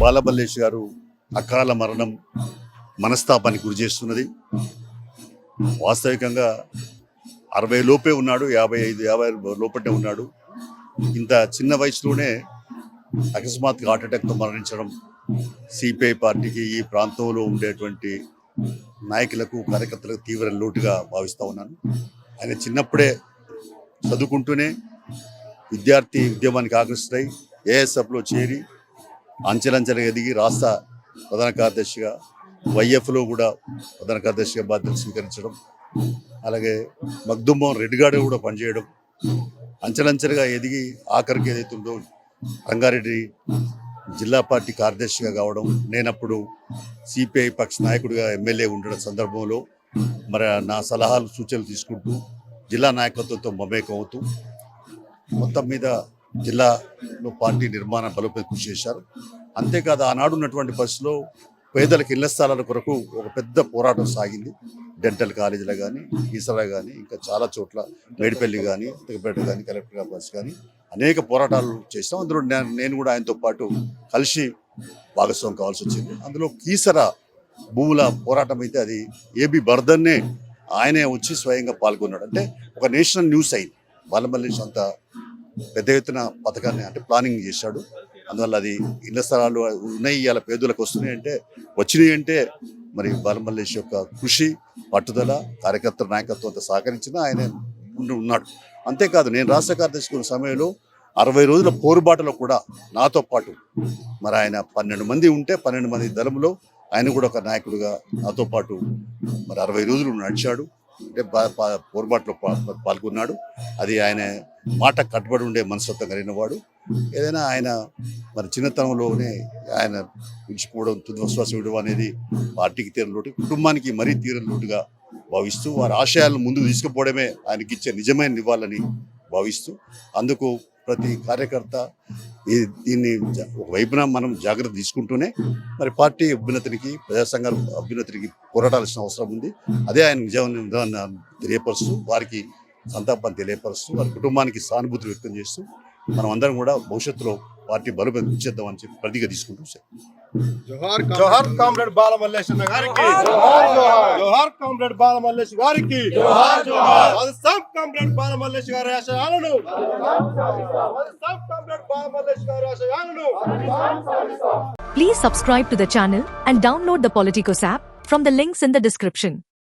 బాలబల్లేష్ గారు అకాల మరణం మనస్తాపానికి గురి చేస్తున్నది. వాస్తవికంగా అరవై లోపే ఉన్నాడు యాభై ఐదు యాభై లోపటే ఉన్నాడు. ఇంత చిన్న వయసులోనే అకస్మాత్తుగా హార్ట్అటాక్తో మరణించడం సిపిఐ పార్టీకి ఈ ప్రాంతంలో ఉండేటువంటి నాయకులకు కార్యకర్తలకు తీవ్ర లోటుగా భావిస్తూ ఉన్నాను. ఆయన చిన్నప్పుడే చదువుకుంటూనే విద్యార్థి ఉద్యమానికి ఆకర్షితై ఏఎస్ఎఫ్లో చేరి అంచెలంచెలుగా ఎదిగి రాష్ట్ర ప్రధాన కార్యదర్శిగా వైఎఫ్లో కూడా ప్రధాన కార్యదర్శిగా బాధ్యతలు స్వీకరించడం అలాగే మగ్దుమ్మోహన్ రెడ్డి గారు కూడా పనిచేయడం అంచెలంచెలుగా ఎదిగి ఆఖరికి ఏదైతుందో రంగారెడ్డి జిల్లా పార్టీ కార్యదర్శిగా కావడం నేనప్పుడు సిపిఐ పక్ష నాయకుడిగా ఎమ్మెల్యే ఉండడం సందర్భంలో మరి నా సలహాలు సూచనలు తీసుకుంటూ జిల్లా నాయకత్వంతో మమేకం అవుతూ మొత్తం మీద జిల్లాలో పార్టీ నిర్మాణ బలపై కృషి చేశారు. అంతేకాదు ఆనాడు ఉన్నటువంటి పరిస్థితిలో పేదలకు ఇళ్ళ స్థలాల కొరకు ఒక పెద్ద పోరాటం సాగింది. డెంటల్ కాలేజీలో కానీ ఈసరా కానీ ఇంకా చాలా చోట్ల మేడిపల్లి కానీ తిరుపేట కానీ కలెక్టర్ ఆఫీస్ కానీ అనేక పోరాటాలు చేసాం అందులో నేను కూడా ఆయనతో పాటు కలిసి భాగస్వామి కావాల్సి వచ్చింది. అందులో కీసర భూముల పోరాటం అయితే అది ఏబి బర్దన్నే ఆయనే వచ్చి స్వయంగా పాల్గొన్నాడు. అంటే ఒక నేషనల్ న్యూస్ అయింది. బాలమల్లేష్ అంత పెద్ద ఎత్తున పథకాన్ని అంటే ప్లానింగ్ చేశాడు. అందువల్ల అది ఇళ్ళ స్థలాలు ఉన్నాయి ఇవాళ పేదలకు వస్తున్నాయి అంటే వచ్చినాయి అంటే మరి బాలమల్లేష్ యొక్క కృషి పట్టుదల కార్యకర్తల నాయకత్వంతో సహకరించిన ఆయన ఉండి ఉన్నాడు. అంతేకాదు నేను రాష్ట్ర కార్యదర్శి సమయంలో అరవై రోజుల పోరుబాటలో కూడా నాతో పాటు మరి ఆయన పన్నెండు మంది ఉంటే పన్నెండు మంది దళములో ఆయన కూడా ఒక నాయకుడిగా నాతో పాటు మరి అరవై రోజులు నడిచాడు. అంటే పా- పోరుబాటులో పాల్గొన్నాడు. అది ఆయన మాట కట్టుబడి ఉండే మనస్తత్వం కలిగిన వాడు. ఏదైనా ఆయన మరి చిన్నతనంలోనే ఆయన విడిచిపోవడం తుదిశ్వాసం ఇవ్వడం అనేది పార్టీకి తీరని లోటు కుటుంబానికి మరీ తీరని లోటుగా భావిస్తూ వారి ఆశయాలను ముందుకు తీసుకుపోవడమే ఆయనకి ఇచ్చే నిజమైన నివాళని భావిస్తూ అందుకు ప్రతి కార్యకర్త ఈ దీన్ని ఒకవైపున ఒక వైపున మనం జాగ్రత్త తీసుకుంటూనే మరి పార్టీ అభ్యున్నతికి ప్రజాసంఘాల అభ్యున్నతికి పోరాడాల్సిన అవసరం ఉంది. అదే ఆయన నిజమైన తెలియపరుస్తూ వారికి సంతాపాన్ని తెలియపరుస్తూ వారి కుటుంబానికి సానుభూతి వ్యక్తం చేస్తూ మనం అందరం కూడా భవిష్యత్తులో పార్టీ బలోపేతం చెప్పి ప్రతిగా తీసుకుంటూ సార్ జోహార్ జోహార్ కామ్రేడ్ బాలమల్లేశ్వర గారికి. జోహార్ కామ్రేడ్ బాలమల్లేష్ గారికి. సాం కామ్రేడ్ బాలమల్లేష్ గారి ఆశయాలను. సాం కామ్రేడ్ బాలమల్లేష్ గారి ఆశయాలను. Please subscribe to the channel and download the Politicos app from the links in the description.